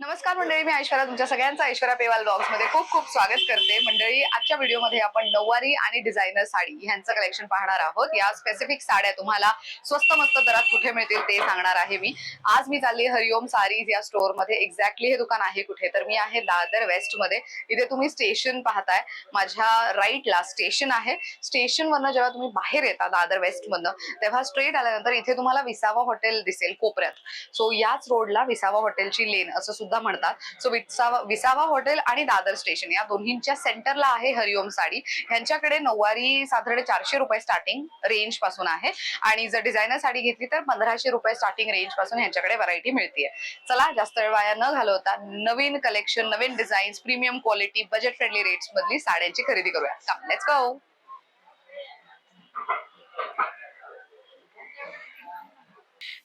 नमस्कार मंडळी मी ऐश्वर्या तुमच्या सगळ्यांचं ऐश्वर्या पेवाल ब्लॉग्समध्ये खूप खूप स्वागत करते. मंडळी आजच्या व्हिडिओमध्ये आपण नऊवारी आणि डिझायनर साडी ह्यांचं कलेक्शन पाहणार आहोत. या स्पेसिफिक साड्या तुम्हाला स्वस्त मस्त दरात कुठे मिळतील ते सांगणार आहे मी. आज मी चालली हरिओम सारीज या स्टोअरमध्ये. एक्झॅक्टली हे दुकान आहे कुठे? तर मी आहे दादर वेस्टमध्ये. इथे तुम्ही स्टेशन पाहताय. माझ्या राईटला स्टेशन आहे. स्टेशनवरनं जेव्हा तुम्ही बाहेर येता दादर वेस्ट मधनं तेव्हा स्ट्रेट आल्यानंतर इथे तुम्हाला विसावा हॉटेल दिसेल कोपऱ्यात. सो याच रोडला विसावा हॉटेलची लेन असं सुद्धा म्हणतात. सो विसावा विसावा हॉटेल आणि दादर स्टेशन या दोन्हींच्या सेंटरला आहे हरिओम साडी. ह्यांच्याकडे नऊवारी साधारण चारशे रुपये स्टार्टिंग रेंजपासून आहे. आणि जर डिझायनर साडी घेतली तर पंधराशे रुपये स्टार्टिंग रेंजपासून ह्यांच्याकडे व्हरायटी मिळते चला जास्त वेळ वाया न घालवता नवीन कलेक्शन नवीन designs premium quality budget friendly rates मधली साड्यांची खरेदी करूया. लेट्स गो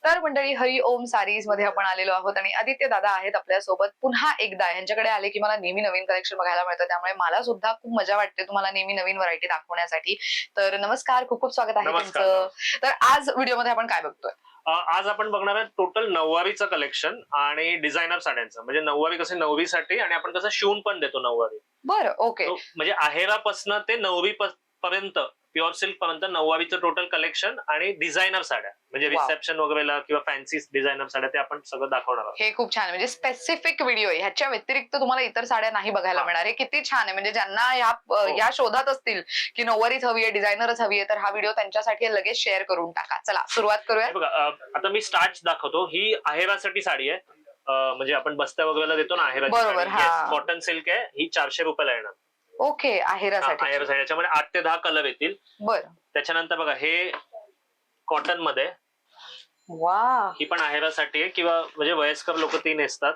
तर मंडळी हरी ओम सारीजमध्ये आपण आलेलो आहोत आणि आदित्य दादा आहेत आपल्यासोबत. पुन्हा एकदा यांच्याकडे आले की मला नेहमी नवीन कलेक्शन बघायला मिळतं. त्यामुळे मला सुद्धा खूप मजा वाटते तुम्हाला नेहमी नवीन व्हरायटी दाखवण्यासाठी. तर नमस्कार खूप खूप स्वागत आहे. तुमचं. तर आज व्हिडिओमध्ये आपण काय बघतोय? आज आपण बघणार आहे टोटल नऊवारीचं कलेक्शन आणि डिझायनर साड्यांचं. म्हणजे नऊवारी कसे नवरीसाठी आणि आपण कसं शिवून पण देतो नऊवारी. बरं ओके म्हणजे आहेरापासनं ते नवरी प- पर्यंत प्युअर सिल्क पर्यंत नऊवारीचं टोटल कलेक्शन आणि डिझायनर साड्या. म्हणजे Wow. रिसेप्शन वगैरेला किंवा फॅन्सी डिझायनर साड्या ते आपण सगळं दाखवणार आहोत. हे खूप छान आहे. म्हणजे स्पेसिफिक व्हिडिओ आहे. ह्याच्या व्यतिरिक्त तुम्हाला इतर साड्या नाही बघायला हा. मिळणार. हे किती छान आहे. म्हणजे ज्यांना या हो. या शोधात असतील की नऊवारीच हवी आहे डिझायनरच हवी आहे तर हा व्हिडिओ त्यांच्यासाठी लगेच शेअर करून टाका. चला सुरुवात करूया. हे बघा अ, आता मी स्टार्च दाखवतो. ही आहेरासाठी साडी आहे. अ, म्हणजे आपण बस्त्या वगैरेला देतो ना बरोबर, आहेराची हा. कॉटन सिल्क आहे. ही चारशे रुपयाला येणार. ओके आहेरासाठी. आहेर साडी याच्यामध्ये आठ ते दहा कलर येतील. बरं. त्याच्यानंतर बघा हे कॉटनमध्ये वा ही पण आहेरासाठी आहे किंवा म्हणजे वयस्कर लोक ती नेसतात.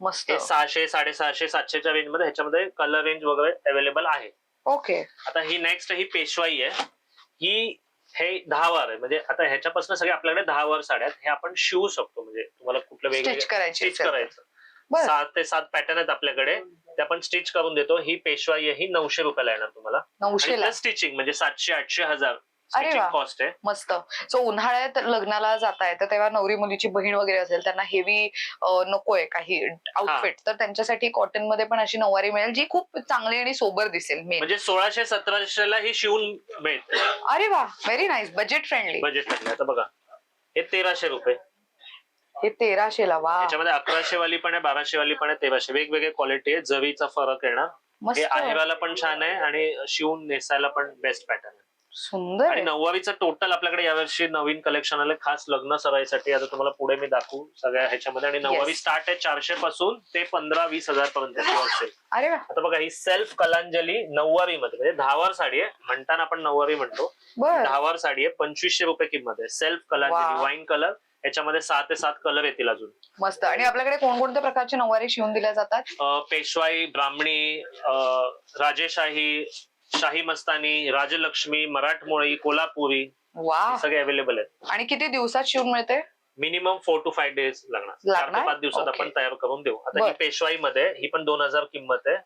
मस्त. हे सहाशे साडेसहाशे सातशेच्या रेंजमध्ये ह्याच्यामध्ये कलर रेंज वगैरे अवेलेबल आहे. ओके. आता ही नेक्स्ट ही पेशवाई आहे. ही हे दहा वार आहे. म्हणजे आता ह्याच्यापासून सगळे आपल्याकडे दहा वार साड्या हे आपण शिवू शकतो. म्हणजे तुम्हाला कुठलं करायची स्टिच. करायचं. सात ते सात पॅटर्न आहेत आपल्याकडे. ते आपण स्टिच करून देतो. ही पेशवाई आहे ही नऊशे रुपयाला येणार तुम्हाला. नऊशेला? स्टिचिंग म्हणजे सातशे आठशे हजार अरे. कॉस्ट आहे. मस्त. सो उन्हाळ्यात लग्नाला जाताय तर तेव्हा नवरी मुलीची बहीण वगैरे असेल त्यांना हेवी नकोय काही आउटफिट तर त्यांच्यासाठी कॉटनमध्ये पण अशी नऊवारी मिळेल जी खूप चांगली आणि सोबर दिसेल म्हणजे सोळाशे सतराशेला ही शिवून मिळते अरे वा. व्हेरी नाईस बजेट फ्रेंडली बजेटमध्ये आता बघा. हे तेराशे रुपये. हे तेराशेला वा. याच्यामध्ये अकराशे वाली पण आहे बाराशे वाली पण आहे तेराशे. वेगवेगळे क्वालिटी आहे. जवीचा फरक येणार हे मस्त. आहेराला पण छान आहे आणि शिवून नेसायला पण बेस्ट पॅटर्न आहे. सुंदर आणि आहे. नऊवारीचं टोटल आपल्याकडे यावर्षी नवीन कलेक्शन आलं. खास लग्न सराईसाठी. आता तुम्हाला पुढे मी दाखवू सगळ्या ह्याच्यामध्ये. आणि नऊवारी Yes. स्टार्ट आहे चारशे पासून ते पंधरा वीस हजार पर्यंत असेल. अरे वा. आता बघा ही सेल्फ कलांजली नऊवारी मध्ये म्हणजे दहावार साडी आहे. म्हणताना आपण नऊवारी म्हणतो. बर. दहावार साडी आहे पंचवीसशे रुपये किंमत आहे. सेल्फ कलांजली. वाईन कलर याच्यामध्ये सहा ते सात कलर येतील अजून. मस्त. आणि आपल्याकडे कोणकोणत्या प्रकारची नऊवारी शिवून दिल्या जातात? अ, पेशवाई ब्राह्मणी अ, राजेशाही शाही मस्तानी राजलक्ष्मी मराठमोळी कोल्हापुरी वा. सगळे अवेलेबल आहेत. आणि किती दिवसात शिवून मिळते? Minimum four two five days लागणार. चार लागणार? ते पाच दिवसात Okay. आपण तयार करून देऊ. आता बर. ही पेशवाई मध्ये ही पण दोन हजार किंमत आहे.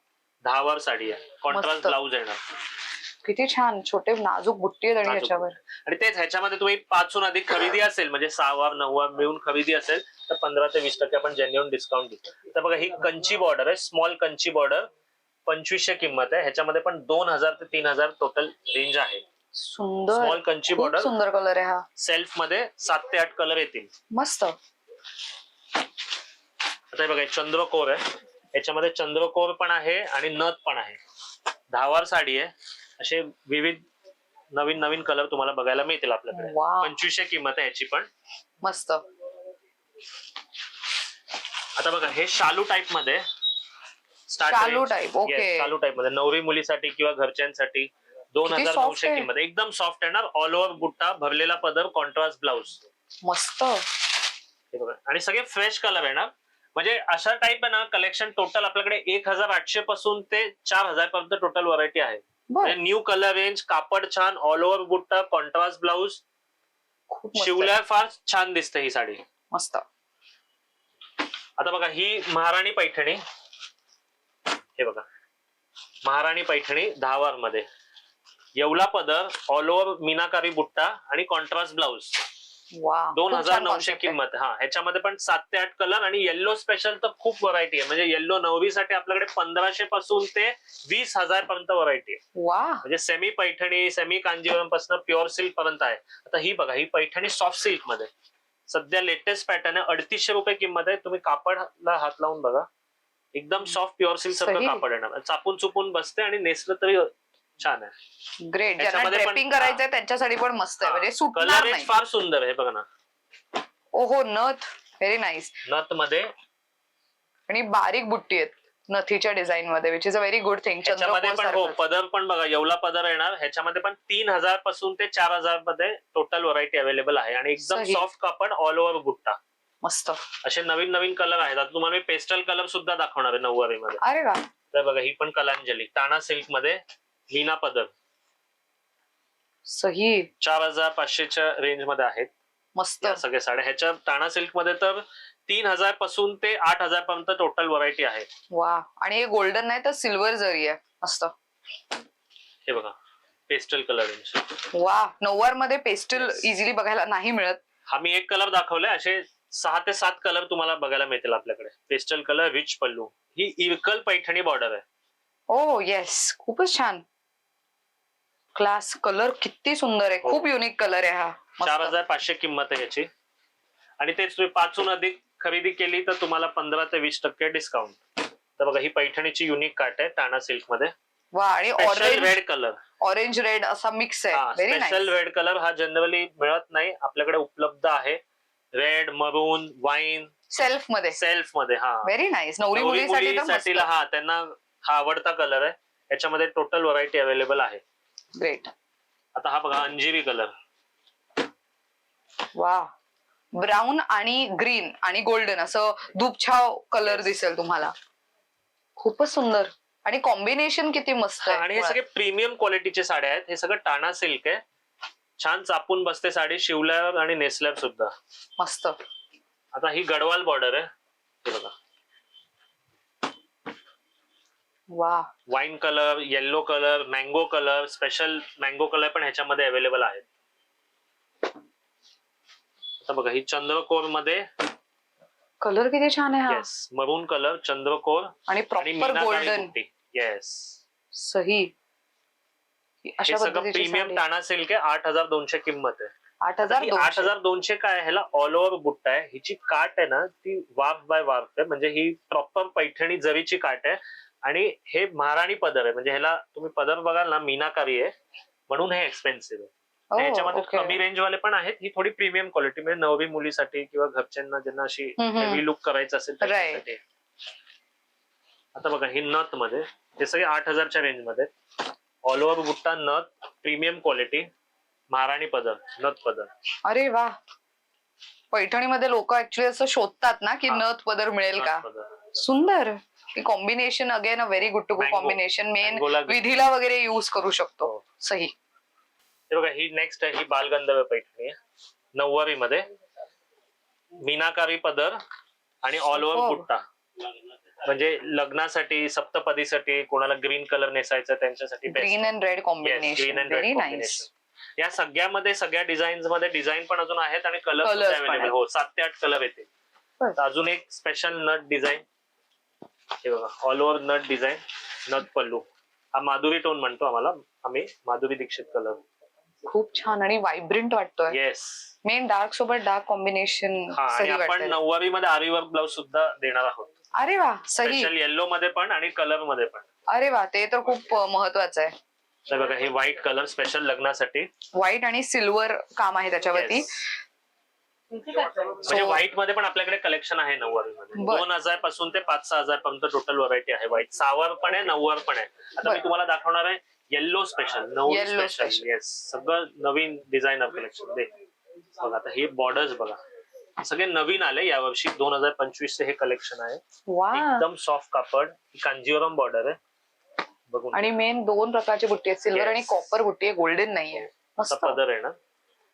दहा वार साडी आहे. कॉन्ट्रास्ट मस्त. ब्लाऊज येणार. किती छान छोटे नाजूक बुट्टी आहेत आणि नाजूक याच्यावर. आणि तेच ह्याच्यामध्ये तुम्ही पाचहून अधिक खरेदी असेल म्हणजे सहा वार नऊ वार मिळून खरेदी असेल तर पंधरा ते वीस टक्के आपण जेन्युअन डिस्काउंट देतो तर बघा ही कंची बॉर्डर आहे स्मॉल कंची बॉर्डर पंचवीसशे किंमत आहे. ह्याच्यामध्ये पण दोन हजार ते तीन हजार टोटल रेंज आहे. सुंदर. स्मॉल कंची खूप बॉर्डर सुंदर कलर आहे हा. सेल्फमध्ये सात ते आठ कलर येतील. मस्त. आता हे बघा हे चंद्रकोर आहे. याच्यामध्ये चंद्रकोर पण आहे आणि नथ पण आहे. दहावार साडी आहे. असे विविध नवीन नवीन कलर तुम्हाला बघायला मिळतील आपल्याकडे. पंचवीसशे किंमत आहे याची पण. मस्त. आता बघा हे शालू टाईपमध्ये Start शालू range. type, okay. Yes, शालू टाईपमध्ये. नवरी मुलीसाठी किंवा घरच्यांसाठी दोन किती हजार soft नऊशे आहे. किंमत. एकदम सॉफ्ट येणार. ऑल ओव्हर बुट्टा भरलेला पदर कॉन्ट्रास्ट ब्लाऊज मस्त. हे बघा. आणि सगळे फ्रेश कलर येणार. म्हणजे अशा टाईप आहे ना कलेक्शन टोटल आपल्याकडे एक हजार आठशे पासून ते चार हजार पर्यंत टोटल व्हरायटी आहे. न्यू कलर रेंज कापड छान ऑल ओव्हर बुट्टा कॉन्ट्रास्ट ब्लाऊज. शिवल्यावर फार छान दिसते ही साडी. मस्त. आता बघा ही महाराणी पैठणी. हे बघा. महाराणी पैठणी दहावारमध्ये येवला पदर ऑल ओव्हर मीनाकारी बुट्टा आणि कॉन्ट्रास्ट ब्लाऊज दोन हजार नऊशे. किंमत. हा. ह्याच्यामध्ये पण सात ते आठ कलर आणि येल्लो स्पेशल तर खूप व्हरायटी आहे. म्हणजे येल्लो नववीसाठी आपल्याकडे पंधराशे पासून ते वीस हजार पर्यंत व्हरायटी आहे. वा म्हणजे सेमी पैठणी सेमी कांजीवरमपासून प्युअर सिल्क पर्यंत आहे. आता ही बघा ही पैठणी सॉफ्ट सिल्कमध्ये. सध्या लेटेस्ट पॅटर्न आहे. अडतीसशे रुपये किंमत आहे. तुम्ही कापडला हात लावून बघा. एकदम सॉफ्ट प्युअर सिल्क सारखं. कापड येणार. चापून चुपून बसते आणि नेसलं तरी छान आहे. ग्रेट ज्यांना याच्यामध्ये पण- ड्रेपिंग करायचंय त्यांच्यासाठी पण मस्त आहे. म्हणजे सुटणार कलर नाही. फार सुंदर आहे बघा ना. ओहो नथ. व्हेरी नाईस नथमध्ये आणि बारीक बुट्टी आहेत नथीच्या डिझाईन मध्ये which is a very good thing ह्याच्यामध्ये पण हो पदर पण बघा येवला पदर येणार. ह्याच्यामध्ये पण तीन हजारपासून ते चार हजारमध्ये टोटल व्हरायटी अवेलेबल आहे. आणि एकदम सही. सॉफ्ट कापड ऑल ओव्हर बुट्टा. मस्त. असे नवीन नवीन कलर आहेत. आता तुम्हाला मी पेस्टल कलर सुद्धा दाखवणार आहे नऊवारी मध्ये अरे वा. तर बघा ही पण कलांजली. टाणा सिल्कमध्ये मीना पदर सही. चार हजार पाचशेच्या रेंजमध्ये आहेत. मस्त. या सगळ्या साड्या. ह्याच्या टाणा सिल्कमध्ये तर तीन हजारपासून ते आठ हजार पर्यंत टोटल व्हरायटी आहे. वा. आणि हे गोल्डन नाही तर सिल्वर जरी आहे. मस्त. हे बघा. पेस्टल कलर रेंज वा. नऊवारमध्ये पेस्टल इझिली बघायला नाही मिळत. हा मी एक कलर दाखवलाय असे सहा ते सात कलर तुम्हाला बघायला मिळतील आपल्याकडे. Pastel colour rich pallu. ही इरकल पैठणी बॉर्डर आहे. ओ येस खूपच छान. क्लास कलर किती सुंदर आहे. हो. खूप युनिक कलर आहे हा. मस्त. चार हजार पाचशे किंमत आहे याची. आणि तेच तुम्ही पाचहून अधिक खरेदी केली तर तुम्हाला पंधरा ते वीस टक्के डिस्काउंट तर बघा ही पैठणीची युनिक काट आहे टाणा सिल्कमध्ये. वा आणि special orange red colour orange red असा मिक्स आहे. Very special nice red colour हा जनरली मिळत नाही. आपल्याकडे उपलब्ध आहे. रेड मरून वाईन सेल्फमध्ये. सेल्फमध्ये हा. व्हेरी नाईस नवरी नवरी मुलीसाठी तर मुलीसाठीला हा त्यांना हा आवडता कलर आहे. याच्यामध्ये टोटल व्हरायटी अवेलेबल आहे. ग्रेट आता हा बघा अंजिरी कलर वा ब्राऊन आणि ग्रीन आणि गोल्डन असं धूपछाव कलर दिसेल तुम्हाला. खूपच सुंदर. आणि कॉम्बिनेशन किती मस्त आहे. आणि हे सगळे प्रीमियम क्वालिटीचे साड्या आहेत. हे सगळं टाणा सिल्क आहे. छान चापून बसते साडी शिवल्यावर आणि नेसल्यावर सुद्धा. मस्त. आता ही गडवाल बॉर्डर आहे. हे बघा. वा wine colour yellow colour mango colour special mango colour पण ह्याच्यामध्ये अवेलेबल आहे आता बघा ही चंद्रकोरमध्ये कलर किती छान आहे हा. येस मरून कलर चंद्रकोर आणि प्रॉपर गोल्डन येस सही. हे अशा सगळं पद्धतीची प्रीमियम साडी. टाणा सिल्क आहे आठ हजार दोनशे किंमत आहे. आठ हजार ही आठ दोनशे. हजार दोनशे काय ह्याला ऑल ओव्हर बुट्टा आहे. हिची काट आहे ना ती वाफ बाय वाफ आहे. म्हणजे ही प्रॉपर पैठणी जरीची काट आहे आणि हे महाराणी पदर आहे. म्हणजे ह्याला तुम्ही पदर बघाल ना मीनाकारी आहे. म्हणून हे एक्सपेन्सिव्ह आहे. Oh, आणि याच्यामध्ये okay. कमी रेंज वाले पण आहेत. ही थोडी प्रीमियम क्वालिटी म्हणजे नववी मुलीसाठी किंवा घरच्यांना ज्यांना अशी. हेवी लुक करायचं असेल. त्याच्यासाठी. आता बघा ही नथमध्ये हे सगळे आठ हजारच्या रेंजमध्ये ऑल ओव्हर बुट्टा नथ प्रीमियम क्वालिटी महाराणी पदर नथ पदर. अरे वा. पैठणीमध्ये लोक ऍक्च्युली असं शोधतात ना की. नथ पदर मिळेल का? सुंदर. Combination again a very good to go. Combination main विधीला वगैरे युज करू शकतो. हो. सही. हे बघा ही नेक्स्ट आहे ही बालगंधर्व पैठणी आहे. नऊवारी मध्ये मीनाकारी पदर आणि ऑल ओव्हर Superb. बुट्टा म्हणजे लग्नासाठी सप्तपदीसाठी कोणाला ग्रीन कलर नेसायचं त्यांच्यासाठी green and red green combination या सगळ्यामध्ये सगळ्या डिझाईन्समध्ये डिझाईन पण अजून आहेत आणि कलर अवेलेबल. हो सात ते आठ कलर येते अजून एक स्पेशल नट डिझाईन हे बघा all over net design net pallu हा माधुरी टोन म्हणतो आम्हाला आम्ही माधुरी दीक्षित कलर खूप छान आणि वायब्रंट वाटतोय. येस मेन डार्क सोबत डार्क कॉम्बिनेशन हा आणि आपण नऊवारी मध्ये आरी वर्क ब्लाउज सुद्धा देणार आहोत. अरे वा सही. स्पेशल येल्लो मध्ये पण आणि कलरमध्ये पण. अरे वा ते तर खूप महत्वाचं आहे. तर बघा हे व्हाईट कलर स्पेशल लग्नासाठी. व्हाईट आणि सिल्वर काम आहे त्याच्यावरती. Yes. म्हणजे व्हाईटमध्ये पण आपल्याकडे कलेक्शन आहे नऊवारी मध्ये. दोन हजारपासून ते पाच सहा हजार पर्यंत टोटल व्हरायटी आहे व्हाईट सहावर पण आहे नऊवार पण आहे. आता. मी तुम्हाला दाखवणार आहे येल्लो स्पेशल नऊ स्पेशल. येस सगळं नवीन डिझायनर कलेक्शन दे. बघा आता हे बॉर्डर्स बघा. सगळे नवीन आले यावर्षी दोन हजार पंचवीस चे हे कलेक्शन आहे. एकदम सॉफ्ट कापड. कांजीवरम बॉर्डर आहे. बघून आणि मेन दोन प्रकारची बुट्टी आहेत. सिल्वर. आणि कॉपर बुट्टी आहे गोल्डन नाहीये असा मस्त. पदर आहे ना?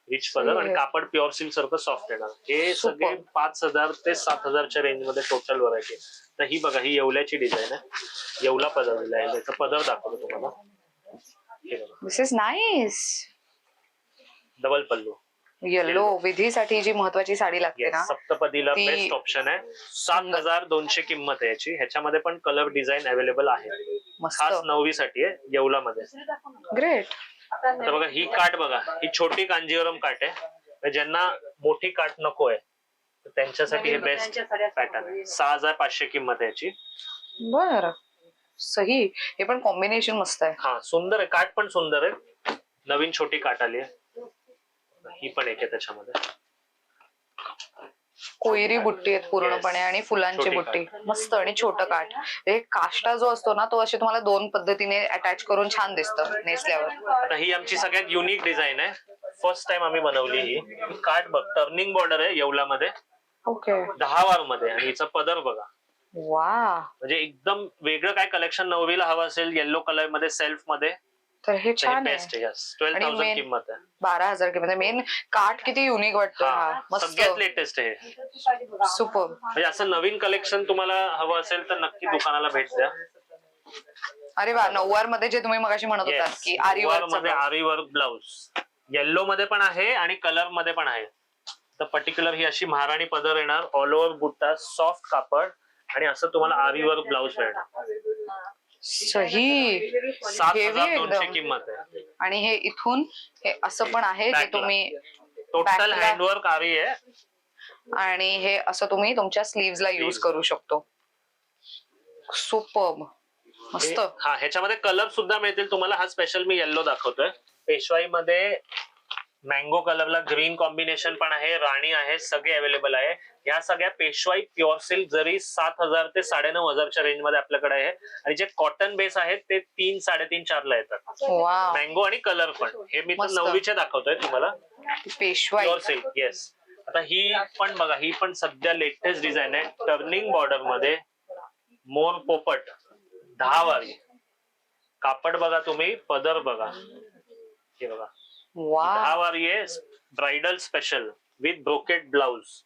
रिच पदर आणि. कापड प्युअर सिल्क सारखं सॉफ्ट येणार. हे. सगळे पाच हजार ते सात हजारच्या रेंजमध्ये टोटल व्हरायटी तर ही बघा ही येवल्याची डिझाईन आहे. येवला पदर दिला आहे. त्याचा पदर दाखवतो तुम्हाला. This is nice double pallu yellow विधीसाठी जी महत्वाची साडी लागते ना सप्तपदीला बेस्ट ऑप्शन आहे. सात. हजार दोनशे किंमत आहे याची. ह्याच्यामध्ये पण कलर डिझाईन अवेलेबल आहे. खास नववीसाठी आहे येवलामध्ये. ग्रेट आता बघा ही काठ बघा ही छोटी कांजीवरम काठ आहे. ज्यांना मोठी काठ नको आहे त्यांच्यासाठी हे बेस्ट पॅटर्न आहे. सहा हजार पाचशे किंमत याची. बर. सही. हे पण कॉम्बिनेशन मस्त आहे. हा सुंदर आहे. काठ पण सुंदर आहे. नवीन छोटी काठ आली आहे. ही पण एक आहे त्याच्यामध्ये. कोयरी बुट्टी आहेत पूर्णपणे आणि फुलांची बुट्टी. मस्त आणि छोट काठ. हे काष्टा जो असतो ना तो असे तुम्हाला दोन पद्धतीने अटॅच करून छान दिसतं नेसल्यावर. आता ही आमची सगळ्यात युनिक डिझाईन आहे. फर्स्ट टाइम आम्ही बनवली ही. ही काठ बघ टर्निंग बॉर्डर आहे येवलामध्ये ओके. दहा वारमध्ये आणि हिचा पदर बघा. वा म्हणजे एकदम वेगळं काय कलेक्शन नववीला हवं असेल येल्लो कलरमध्ये सेल्फमध्ये. तर हे छान बेस्ट आहे आणि थाउजंड main- किंमत आहे. बारा हजार किंमत मेन काठ किती युनिक वाटतो हा. हा मस्त. सगळ्यात लेटेस्ट आहे. हे. सुपर म्हणजे असं नवीन कलेक्शन तुम्हाला हवं असेल तर नक्की दुकानाला भेट द्या. अरे वा नऊवारमध्ये जे तुम्ही मगाशी म्हणत होतात Yes. की आरी वर मध्ये वर्क आरी वर्क ब्लाउज येल्लो मध्ये पण आहे आणि कलरमध्ये पण आहे. तर पर्टिक्युलर ही अशी महाराणी पदर येणार. ऑल ओव्हर बुट्टा सॉफ्ट कापड आणि असं तुम्हाला आरी वर्क ब्लाउज मिळणार. सही. सात Heavy हजार दोनशे एकदम. किंमत आहे. आणि हे इथून हे असं पण आहे जे Back ला. तुम्ही टोटल Back ला- हँडवर्क आरी आहे. आणि हे असं तुम्ही तुमच्या स्लीव्ह ला युज Sleeves. करू शकतो. सुपर मस्त. हे- हा ह्याच्यामध्ये कलर सुद्धा मिळतील. तुम्हाला हा स्पेशल मी येल्लो दाखवतोय. पेशवाई मध्ये मँगो कलरला ग्रीन कॉम्बिनेशन पण आहे राणी आहे सगळे अवेलेबल आहे. या सगळ्या पेशवाई प्युअर सिल्क जरी सात हजार ते साडेनऊ हजारच्या रेंजमध्ये आपल्याकडे आहे. आणि जे कॉटन बेस आहेत ते तीन साडेतीन चारला येतात. मँगो आणि कलर पण. हे मी तर. नववीचे दाखवतोय तुम्हाला. पेशवाई. प्युअर सिल्क येस आता ही पण बघा ही पण सध्या लेटेस्ट डिझाईन आहे. टर्निंग बॉर्डरमध्ये मोर पोपट दहा वारी. कापड बघा तुम्ही पदर बघा. हे बघा. दहा आहे. Bridal special with brocade blouse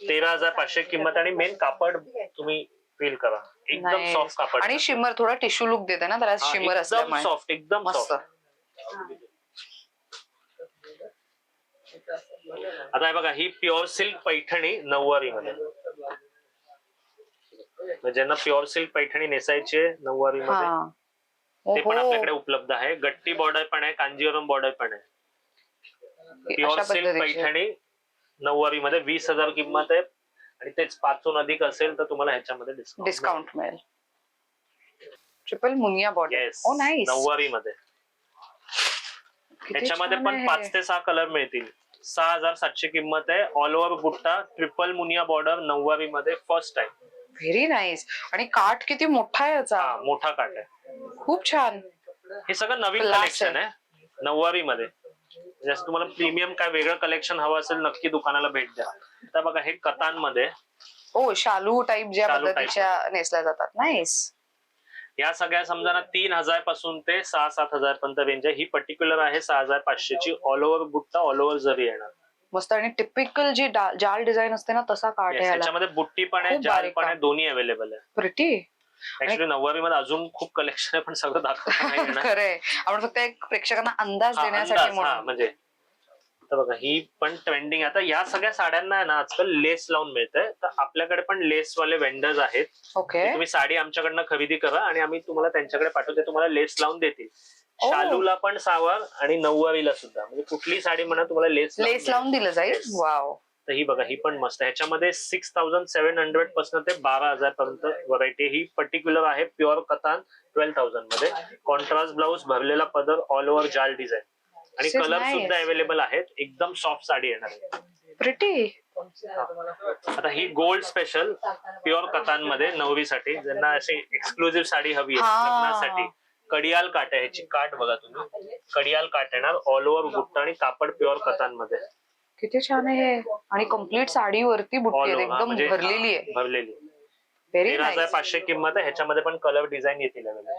तेरा हजार पाचशे किंमत आणि मेन कापड तुम्ही फील करा. एकदम. सॉफ्ट कापड. आणि शिमर थोडा टिश्यू लुक देते ना त्याला हा, शिमर एकदम सॉफ्ट एकदम सॉफ्ट आता हे बघा ही प्युअर सिल्क पैठणी नऊवारी मध्ये म्हणजे ज्यांना प्युअर सिल्क पैठणी नेसायची नऊवारी मध्ये ते पण आपल्याकडे उपलब्ध आहे. गट्टी बॉर्डर पण आहे कांजीवरम बॉर्डर पण आहे. प्युअर सिल्क पैठणी नऊवारी मध्ये वीस हजार किंमत आहे. आणि तेच पाचून अधिक असेल तर तुम्हाला ह्याच्यामध्ये डिस्काउंट डिस्काउंट मिळेल. ट्रिपल मुनिया बॉर्डर नऊवारी मध्ये ह्याच्यामध्ये पण पाच ते सहा कलर मिळतील. सहा हजार सातशे किंमत आहे. ऑल ओव्हर बुट्टा ट्रिपल मुनिया बॉर्डर नऊवारी मध्ये फर्स्ट टाइम व्हेरी नाईस आणि काठ किती मोठा आहे याचा? मोठा काट आहे. खूप छान. हे सगळं नवीन कलेक्शन आहे. नऊवारी मध्ये जसं तुम्हाला प्रीमियम काय वेगळं कलेक्शन हवं असेल नक्की दुकानाला भेट द्या. आता बघा हे कतांमध्ये ओ शालू टाईप ज्या. पद्धतीच्या नेसल्या जातात. नाईस या सगळ्या समजा ना तीन हजारपासून ते सहा सात हजार पर्यंत रेंज आहे. ही पर्टिक्युलर आहे सहा हजार पाचशेची ऑल ओव्हर बुट्टा ऑल ओव्हर जरी येणार. मस्त आणि टिपिकल जी जाल डिझाईन असते ना तसा काठ Yes, आहे याला याच्यामध्ये बुट्टी पण आहे जाल पण आहे. दोन्ही अवेलेबल आहे. प्रिटी ऍक्च्युली नऊवारी मध्ये अजून खूप कलेक्शन आहे पण सगळं दाखवता. खरंय. आपण फक्त एक प्रेक्षकांना अंदाज देण्यासाठी म्हणजे. बघा ही पण ट्रेंडिंग आता या सगळ्या साड्यांना ना आजकाल लेस लावून मिळतंय. तर आपल्याकडे पण लेस वाले वेंडर्स आहेत. ओके. तुम्ही साडी आमच्याकडनं खरेदी करा आणि आम्ही तुम्हाला त्यांच्याकडे पाठवते तुम्हाला लेस लावून देतील. शालूला पण सावर आणि नऊवारीला सुद्धा. म्हणजे कुठली साडी म्हणा तुम्हाला लेस लेस लावून दिलं जाईल. वाव तर ही बघा ही पण मस्त आहे. ह्याच्यामध्ये सिक्स थाउजंड सेव्हन हंड्रेडपासून ते बारा हजार पर्यंत व्हरायटी ही पर्टिक्युलर आहे प्युअर कतान ट्वेल्व थाउजंडमध्ये. कॉन्ट्रास्ट ब्लाऊज भरलेला पदर ऑल ओव्हर जाल डिझाईन आणि कलर. सुद्धा अवेलेबल आहेत. एकदम सॉफ्ट साडी येणार आहे. प्रिटी आता ही गोल्ड स्पेशल प्युअर कतानमध्ये नवरीसाठी ज्यांना अशी एक्सक्लुझिव्ह साडी हवी आहे. लग्नासाठी. कडियाल काट आहे. ह्याची काट बघा तुम्ही. कडियाल काट येणार ऑल ओव्हर बुट्टा आणि कापड प्युअर कतानमध्ये. किती छान आहे हे. आणि कंप्लीट साडीवरती बुट्टी All आहे over, हा, एकदम म्हणजे भरलेली आहे. भरलेली. व्हेरी तेरा हजार नाईस पाचशे किंमत आहे. ह्याच्यामध्ये पण कलर डिझाईन येतील available.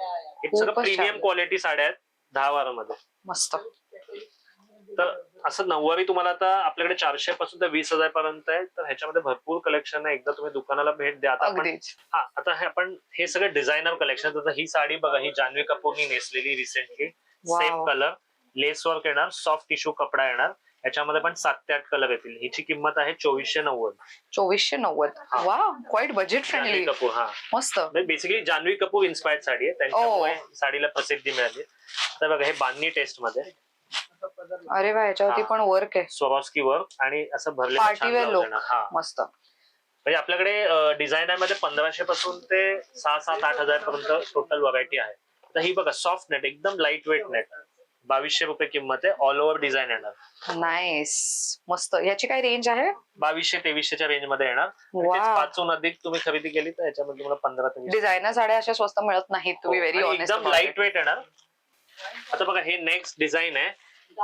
हे सगळं खूपच प्रीमियम छान. क्वालिटी साड्या आहेत दहा वारामध्ये. मस्त. तर असं नऊवारी तुम्हाला आता आपल्याकडे चारशे पासून ते वीस हजार पर्यंत आहे. तर ह्याच्यामध्ये भरपूर कलेक्शन आहे. एकदा तुम्ही दुकानाला भेट द्या. आता आपण अगदीच. हा आता हे आपण हे सगळं डिझायनर कलेक्शन आता ही साडी बघा ही जान्हवी कपूरनी नेसलेली recently Wow. Same colour lace work येणार. सॉफ्ट टिश्यू कपडा येणार. याच्यामध्ये पण सात ते आठ कलर येतील. हिची किंमत आहे चोवीसशे नव्वद. चोवीसशे नव्वद. हा. वा quite budget Janhvi friendly Kapoor हा. मस्त. बेसिकली जान्हवी कपूर इन्स्पायर्ड साडी आहे. त्यांच्यामुळे साडीला प्रसिद्धी मिळाली तर बघा हे बांधणी टेस्टमध्ये. अरे वा याच्यावरती हा. पण वर्क आहे. स्वरॉस्की वर्क आणि असं. हा. मस्त. म्हणजे आपल्याकडे डिझायनरमध्ये पंधराशे पासून ते सहा सात आठ हजार पर्यंत टोटल व्हरायटी आहे. आता ही बघा सॉफ्ट नेट एकदम लाइट वेट नेट बावीसशे रुपये किंमत आहे. ऑल ओव्हर डिझाईन येणार. नाईस मस्त. याची काय रेंज आहे? बावीसशे तेवीसशेच्या रेंजमध्ये येणार. आणि तेच वा पाचून अधिक तुम्ही खरेदी केली तर याच्यामध्ये तुम्हाला पंधरा ते वीस. डिझायनर साड्या अशा स्वस्त मिळत नाहीत तुम्ही व्हेरी आणि ऑनेस्ट एकदम लाइट वेट येणार. आता बघा हे नेक्स्ट डिझाईन आहे.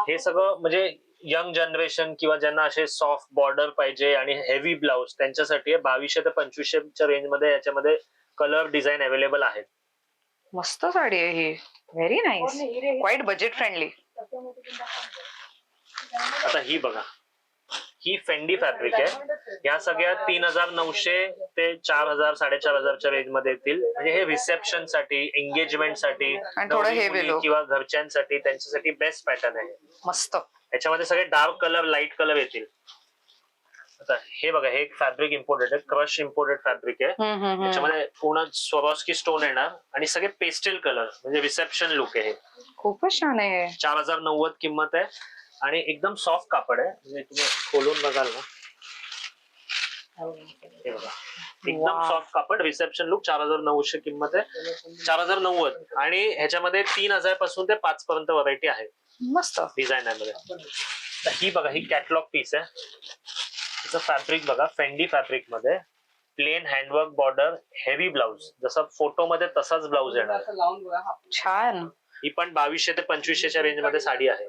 हे सगळं म्हणजे यंग जनरेशन किंवा ज्यांना असे सॉफ्ट बॉर्डर पाहिजे आणि हेवी ब्लाउज त्यांच्यासाठी आहे. बावीसशे ते पंचवीसशेच्या रेंजमध्ये याच्यामध्ये कलर डिझाईन अवेलेबल आहेत. मस्त साडी आहे ही. Very nice quite budget friendly आता ही बघा. ही फेंडी फॅब्रिक आहे. या सगळ्या तीन हजार नऊशे ते चार हजार साडेचार हजारच्या रेंजमध्ये येतील. म्हणजे हे रिसेप्शनसाठी एंगेजमेंटसाठी. किंवा घरच्यांसाठी त्यांच्यासाठी बेस्ट पॅटर्न आहे. मस्त. याच्यामध्ये सगळे डार्क कलर लाइट कलर येतील. आता हे बघा हे एक फॅब्रिक इम्पोर्टेड आहे. क्रश इम्पोर्टेड फॅब्रिक आहे. हम्म, हम्म, हम्म. याच्यामध्ये पूर्ण स्वरॉस्की स्टोन येणार आणि सगळे पेस्टेल कलर म्हणजे रिसेप्शन लुक आहे खूपच छान आहे. चार हजार नव्वद किंमत आहे. आणि एकदम सॉफ्ट कापड आहे. म्हणजे तुम्ही खोलून बघाल ना. हे बघा. एकदम. सॉफ्ट कापड रिसेप्शन लुक चार हजार नऊशे किंमत आहे. चार हजार नव्वद. आणि ह्याच्यामध्ये तीन हजारपासून ते पाच पर्यंत व्हरायटी आहे. मस्त. डिझायनरमध्ये. तर ही बघा ही कॅटलॉग पीस आहे. फॅब्रिक बघा Fendi फॅब्रिकमध्ये. Plain handwork border heavy blouse जसं फोटो मध्ये तसाच ब्लाउज येणार. छान. ही पण बावीसशे ते पंचवीसशेच्या रेंजमध्ये साडी आहे.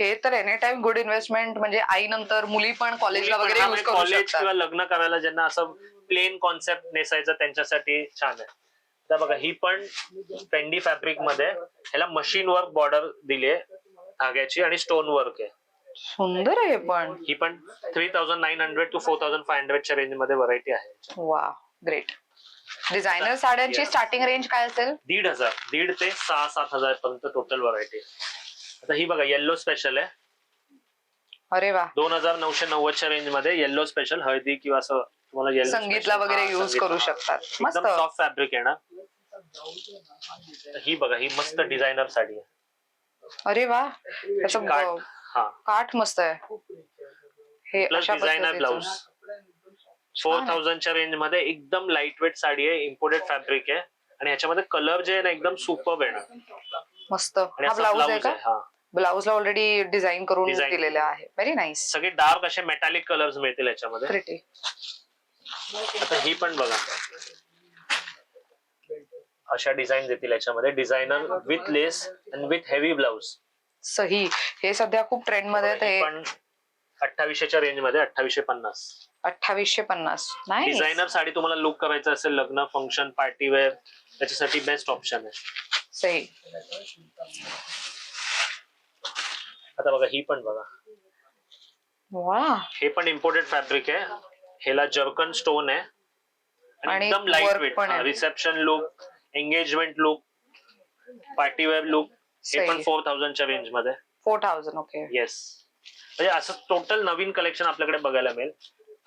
हे तर एनी टाइम गुड इन्व्हेस्टमेंट म्हणजे आई नंतर मुली पण कॉलेजला वगैरे युज करू कॉलेज शकतात. किंवा लग्न करायला ज्यांना असं प्लेन कॉन्सेप्ट नेसायचं त्यांच्यासाठी छान आहे. तर बघा ही पण पेंडी फॅब्रिकमध्ये ह्याला मशीन वर्क बॉर्डर दिली आहे धाग्याची आणि स्टोन वर्क आहे. सुंदर आहे पण. ही पण three thousand nine hundred two four thousand five हंड्रेडच्या रेंजमध्ये व्हरायटी आहे. वा ग्रेट डिझायनर साड्यांची. स्टार्टिंग रेंज काय असेल? दीड हजार दीड ते सहा सात हजार पर्यंत टोटल व्हरायटी आता ही बघा येल्लो स्पेशल आहे. अरे वा. दोन हजार नऊशे नव्वदच्या रेंजमध्ये येल्लो स्पेशल हळदी किंवा असं तुम्हाला येल्लो संगीतला वगैरे युज करू शकतात. मस्त. एकदम सॉफ्ट फॅब्रिक येणार तर ही बघा ही मस्त डिझायनर साडी आहे. अरे वा. त्याचं हा. काठ मस्त आहे. हे प्लस अशा डिझायनर ब्लाउज पद्धतीचं फोर आहे. थाउजंडच्या रेंजमध्ये एकदम लाइट वेट साडी आहे इम्पोर्टेड फॅब्रिक आहे. आणि ह्याच्यामध्ये कलर जे आहे ना एकदम सुपर येणार मस्त. हा असा ब्लाऊज आहे ब्लाउज का? आहे हा. ब्लाऊजला ऑलरेडी डिझाईन करून Design. दिलेले आहे. व्हेरी नाईस सगळे डार्क असे मेटॅलिक कलर्स मिळतील याच्यामध्ये. प्रिटी आता ही पण बघा. अशा डिझाईन येतील याच्यामध्ये. Designer with lace and with heavy blouse सही. हे सध्या खूप ट्रेंडमध्ये ते अठ्ठावीसशेच्या रेंजमध्ये अठ्ठावीसशे पन्नास अठ्ठावीसशे पन्नास नाही डिझायनर साडी तुम्हाला लुक करायचं असेल लग्न फंक्शन पार्टी वेअर त्याच्यासाठी बेस्ट ऑप्शन आहे. सही. आता बघा ही पण बघा. वा. हे पण इम्पोर्टेड फॅब्रिक आहे. ह्याला जर्कन स्टोन आहे. आणि एकदम light weight. Reception look engagement look party wear look हे पण. फोर थाउजंडच्या रेंजमध्ये? फोर थाउजंड ओके येस म्हणजे असं टोटल नवीन कलेक्शन आपल्याकडे बघायला मिळेल.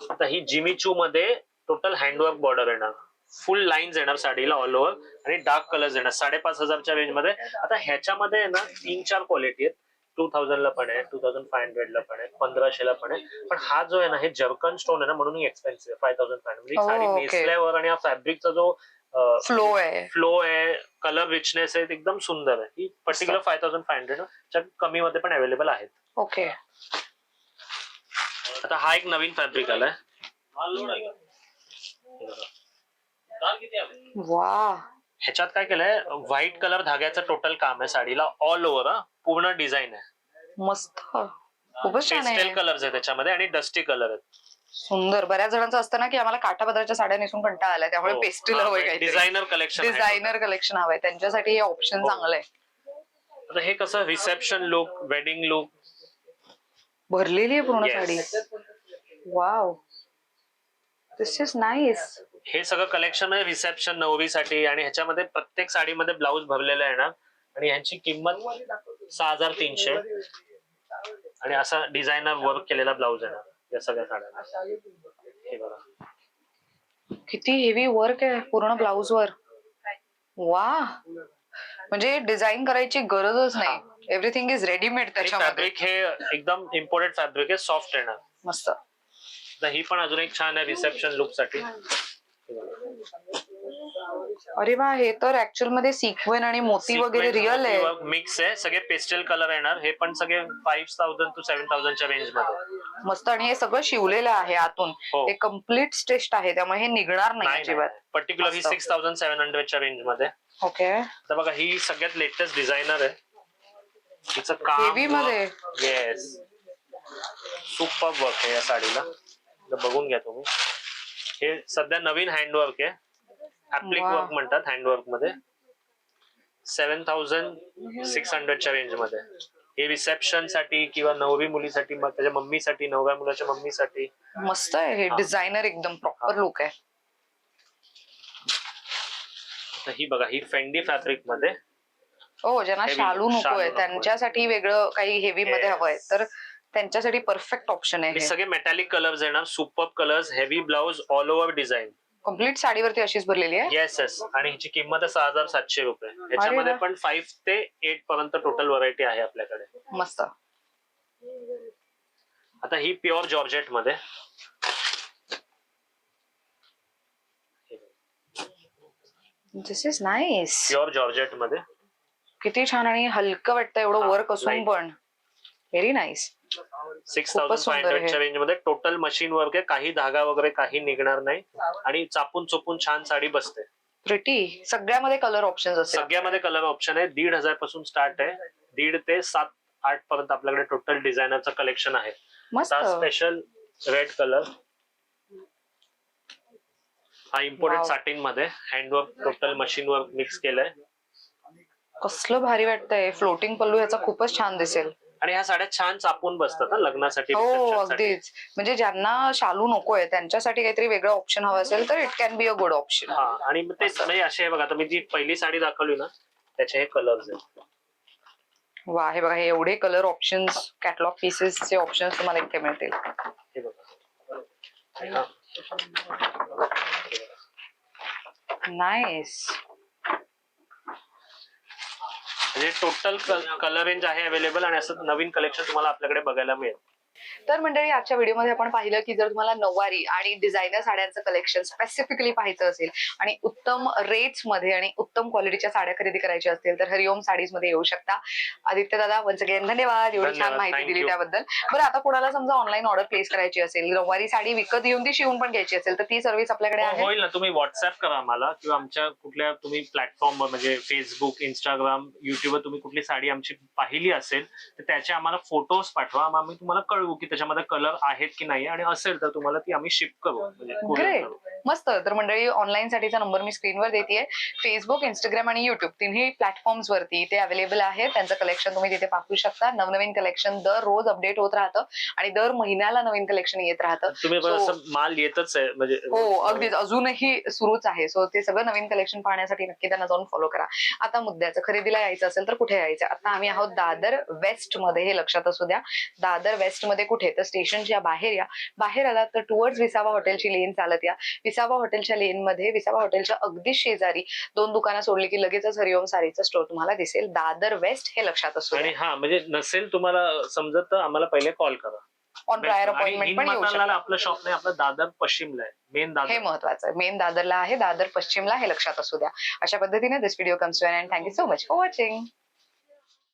आता ही जिमीचू मध्ये टोटल हँडवर्क बॉर्डर येणार. फुल लाईन्स येणार साडीला ऑल ओव्हर आणि डार्क कलर्स येणार. साडेपाच हजारच्या रेंजमध्ये. आता ह्याच्यामध्ये आहे ना तीन चार क्वालिटी आहेत टू थाउजंडला पण आहे टू थाउजंड फाय हंड्रेडला पण आहे पंधराशेला पण आहे. पण हा जो आहे ना हे जर्कन स्टोन आहे ना म्हणून five five thousand five hundred sari. नेसल्यावर आणि हा फॅब्रिकचा जो फ्लो आहे. फ्लो आहे कलर रिचनेस आहे एकदम सुंदर आहे. ही particular five thousand five hundred कमी मध्ये पण अवेलेबल आहेत. ओके आता हा एक नवीन फॅब्रिक आलाय. वा ह्याच्यात काय केलंय? व्हाईट कलर धाग्याचं टोटल काम आहे साडीला. ऑल ओव्हर पूर्ण डिझाईन आहे. मस्त. खूपच छान पेस्टेल आहे कलर्स आहे त्याच्यामध्ये आणि डस्टी कलर आहेत. सुंदर. बऱ्याच जणांचं असतं ना की आम्हाला काठापदराच्या साड्या नेसून कंटाळा आलाय त्यामुळे पेस्टिल हवंय काहीतरी. डिझायनर कलेक्शन डिझायनर कलेक्शन हवंय. त्यांच्यासाठी हे ऑप्शन हो. चांगलं आहे. आता हे कसं रिसेप्शन लुक वेडिंग लुक भरलेली आहे पूर्ण Yes. साडी. वाव दिस इज नाईस हे सगळं कलेक्शन आहे रिसेप्शन नवरीसाठी आणि ह्याच्यामध्ये प्रत्येक साडीमध्ये ब्लाऊज भरलेला येणार आणि ह्यांची किंमत सहा हजार तीनशे. आणि असा डिझायनर वर्क केलेला ब्लाऊज येणार या सगळ्या साड्यांना हे बघा. किती हेवी वर्क आहे पूर्ण ब्लाऊज वर. वा म्हणजे डिझाईन करायची गरजच नाही. एव्हरीथिंग इज रेडीमेड त्याच्यामध्ये. फॅब्रिक हे एकदम इम्पोर्टेड फॅब्रिक आहे सॉफ्ट येणार मस्त. तर ही पण अजून एक छान आहे रिसेप्शन लुकसाठी. हे बघा. अरे वा हे तर ऍक्च्युअलमध्ये सिक्वेन आणि मोती वगैरे रिअल आहे. मिक्स आहे. सगळे पेस्टल कलर येणार. हे पण सगळे फाईव्ह थाउजंड टू सेव्हन थाउजंडच्या रेंजमध्ये. मस्त आणि हे सगळं शिवलेलं आहे आतून. हो. हे कंप्लीट स्टेस्ट आहे. त्यामुळे हे निघणार नाही अजिबात. पर्टिक्युलर ही मस्त. सिक्स थाउजंड सेव्हन हंड्रेडच्या रेंजमध्ये. ओके तर बघा ही सगळ्यात लेटेस्ट डिझायनर आहे. हिचं काम Heavy मध्ये? येस सुपर वर्क आहे या साडीला. तर बघून घ्या तुम्ही. हे सध्या नवीन हँडवर्क आहे. ऍप्लिक वा. वर्क म्हणतात हँडवर्कमध्ये सेव्हन थाउजंड सिक्स हंड्रेडच्या रेंजमध्ये हे रिसेप्शनसाठी किंवा नवरी मुलीसाठी मग त्याच्या मम्मीसाठी नवव्या मुलाच्या मम्मीसाठी मस्त आहे हे हा. डिझायनर एकदम प्रॉपर. लुक आहे तर ही बघा ही फेंडी फॅब्रिकमध्ये हो ज्यांना Heavy, शालू शालू नकोय नकोय. त्यांच्यासाठी वेगळं काही हेवी मध्ये Yes. हवंय तर त्यांच्यासाठी परफेक्ट ऑप्शन आहे हे सगळे मेटॅलिक कलर्स येणार super colours heavy blouse all over design complete साडीवरती अशीच भरलेली आहे? येस येस आणि हिची किंमत आहे सहा हजार सातशे रुपये. ह्याच्यामध्ये वा. पण फाईव्ह ते एट पर्यंत टोटल व्हरायटी आहे आपल्याकडे. मस्त. आता ही प्युअर जॉर्जेटमध्ये. दिस इज नाईस प्युअर जॉर्जेटमध्ये. किती छान आणि हलकं वाटतं एवढं हा, वर्क असून light. पण. Very nice six thousand five. हंड्रेडच्या रेंजमध्ये टोटल मशीन वर्क आहे. काही धागा वगैरे काही निघणार नाही. आणि चापून चोपून छान साडी बसते. प्रिटी सगळ्यामध्ये कलर ऑप्शन सगळ्यामध्ये कलर ऑप्शन आहे. दीड हजारपासून स्टार्ट आहे. दीड ते सात आठ पर्यंत आपल्याकडे टोटल डिझायनरचं कलेक्शन आहे. स्पेशल रेड कलर हा imported. साटिनमध्ये handwork total machine work mix केलंय. कसलं भारी वाटतंय. फ्लोटिंग पल्लू ह्याचा खूपच छान दिसेल. आणि ह्या साड्या छान चापून बसतात ना लग्नासाठी हो. अगदीच. म्हणजे ज्यांना शालू नकोय त्यांच्यासाठी काहीतरी वेगळं ऑप्शन हवं असेल तर it can be a good option हा आणि मग तेच म्हणजे असे आहे बघा आता मी जी पहिली साडी दाखवली ना त्याचे हे कलर्स आहेत. वा हे बघा हे एवढे कलर ऑप्शन्स कॅटलॉग पीसेसचे ऑप्शन्स तुम्हाला इथे मिळतील. हे बघा. हे हा. नाईस म्हणजे टोटल कलर रेंज आहे अवेलेबल आणि असं नवीन कलेक्शन तुम्हाला आपल्याकडे बघायला मिळेल. तर मंडळी आजच्या व्हिडिओमध्ये आपण पाहिलं की जर तुम्हाला नऊवारी आणि डिझायनर साड्यांचं कलेक्शन स्पेसिफिकली पाहायचं असेल आणि उत्तम रेट्समध्ये आणि उत्तम क्वालिटीच्या साड्या खरेदी करायच्या असतील तर हरिओम साडीजमध्ये येऊ शकता. आदित्य दादा वन्स अगेन धन्यवाद. एवढी छान माहिती दिली. त्याबद्दल. बरं आता कोणाला समजा ऑनलाईन ऑर्डर प्लेस करायची असेल नऊवारी साडी विकत येऊन ती शिवून पण घ्यायची असेल तर ती सर्व्हिस आपल्याकडे हो, आहे? होईल ना. तुम्ही व्हॉट्सअप करा आम्हाला किंवा आमच्या कुठल्या तुम्ही प्लॅटफॉर्मवर म्हणजे फेसबुक इंस्टाग्राम युट्यूबवर तुम्ही कुठली साडी आमची पाहिली असेल तर त्याचे आम्हाला फोटोज पाठवा. आम्ही तुम्हाला कळवू की त्याच्यामध्ये कलर आहेत की नाही आणि असेल तर तुम्हाला ती आम्ही शिप करू म्हणजे courier ग्रेट करू. मस्त. तर मंडळी ऑनलाईन साठीचा नंबर मी स्क्रीनवर देते फेसबुक इंस्टाग्राम आणि युट्यूब तिन्ही प्लॅटफॉर्म्स वरती ते अवेलेबल आहे त्यांचं कलेक्शन तुम्ही तिथे पाहू शकता. नवनवीन कलेक्शन दररोज अपडेट होत राहतं आणि दर महिन्याला नवीन कलेक्शन येत राहतं. तुम्ही बघा, So- असं माल येतच आहे म्हणजे हो अगदीच. अजूनही सुरूच आहे. सो ते सगळं नवीन कलेक्शन पाहण्यासाठी नक्की त्यांना जाऊन फॉलो करा. आता मुद्द्याचं खरेदीला यायचं असेल तर कुठे यायचं? आता आम्ही आहोत दादर वेस्टमध्ये. हे लक्षात असू द्या. दादर वेस्ट मध्ये कुठे तर स्टेशनच्या बाहेर या. बाहेर आलात तर टुवर्ड्स विसावा हॉटेलची लेन चालत या. विसावा हॉटेलच्या लेन मध्ये विसावा हॉटेलच्या अगदी शेजारी दोन दुकानं सोडली की लगेचच हरिओम साडीचं स्टोर तुम्हाला दिसेल. दादर वेस्ट हे लक्षात असू आणि हा म्हणजे नसेल तुम्हाला समजत तर आम्हाला पहिले कॉल करा. ऑन प्रायर अपॉइंटमेंट पण येऊ शकता. आपलं शॉप नाही आपलं दादर पश्चिमला आहे. मेन हे महत्वाचं आहे. मेन दादरला आहे दादर पश्चिमला हे लक्षात असू द्या. अशा पद्धतीने this video comes to and thank you so much for watching